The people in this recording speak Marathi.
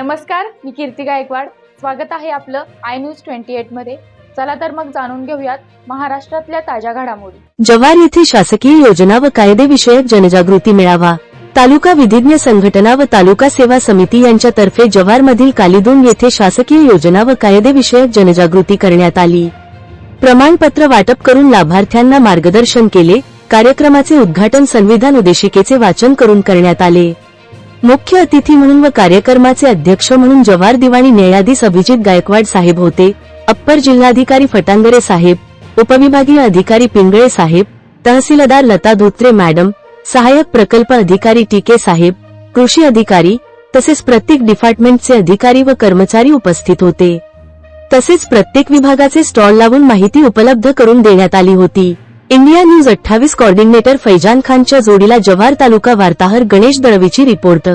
नमस्कार मी कीर्ती गायकवाड. स्वागत आहे आपलं आय न्यूज ट्वेंटी एटमध्ये. चला तर मग जाणून घेऊयात महाराष्ट्रातल्या ताज्या घडामोडी. जव्हार येथे शासकीय योजना व कायदेविषयक जनजागृती मेळावा तालुका विधिज्ञ संघटना व तालुका सेवा समिती यांच्यातर्फे जव्हारमधील कालिदुंग येथे शासकीय योजना व कायदेविषयक जनजागृती करण्यात आली. प्रमाणपत्र वाटप करून लाभार्थ्यांना मार्गदर्शन केले कार्यक्रमाचे उद्घाटन संविधान उद्देशिकेचे वाचन करून करण्यात आले. मुख्य अतिथी म्हणून व कार्यक्रमाचे अध्यक्ष म्हणून जव्हार दिवाणी न्यायाधीश अभिजित गायकवाड साहेब होते अप्पर जिल्हाधिकारी फटांगरे साहेब उपविभागीय अधिकारी पिंगळे साहेब तहसीलदार लता धोत्रे मॅडम सहाय्यक प्रकल्प अधिकारी टीके साहेब कृषी अधिकारी तसेच प्रत्येक डिपार्टमेंटचे अधिकारी व कर्मचारी उपस्थित होते. तसेच प्रत्येक विभागाचे स्टॉल लावून माहिती उपलब्ध करून देण्यात आली होती. इंडिया न्यूज अठ्ठावीस कॉर्डिनेटर फैजान खानच्या जोडीला जव्हार तालुका वार्ताहर गणेश दळवीची रिपोर्ट.